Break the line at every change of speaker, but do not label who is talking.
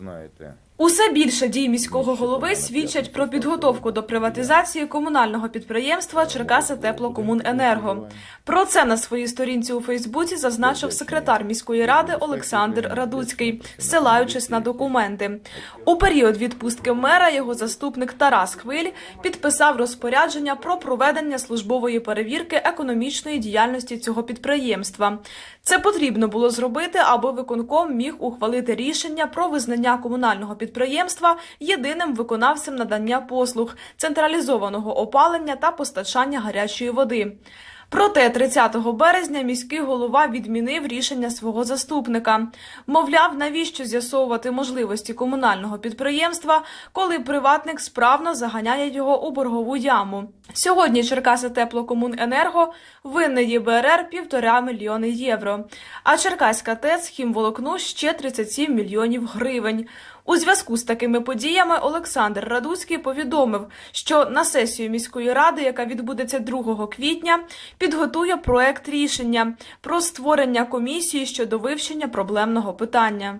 знаєте.
Усе більше дій міського голови свідчать про підготовку до приватизації комунального підприємства Черкаси Теплокомуненерго. Про це на своїй сторінці у Фейсбуці зазначив секретар міської ради Олександр Радуцький, ссилаючись на документи. У період відпустки мера його заступник Тарас Хвиль підписав розпорядження про проведення службової перевірки економічної діяльності цього підприємства. Це потрібно було зробити, аби виконком міг ухвалити рішення про визнання комунального підприємства єдиним виконавцем надання послуг, централізованого опалення та постачання гарячої води. Проте 30 березня міський голова відмінив рішення свого заступника. Мовляв, навіщо з'ясовувати можливості комунального підприємства, коли приватник справно заганяє його у боргову яму. Сьогодні Черкаси Теплокомуненерго винне ЄБРР півтора мільйони євро, а Черкаська ТЕЦ хімволокну ще 37 мільйонів гривень. У зв'язку з такими подіями Олександр Радуцький повідомив, що на сесію міської ради, яка відбудеться 2 квітня, підготує проект рішення про створення комісії щодо вивчення проблемного питання.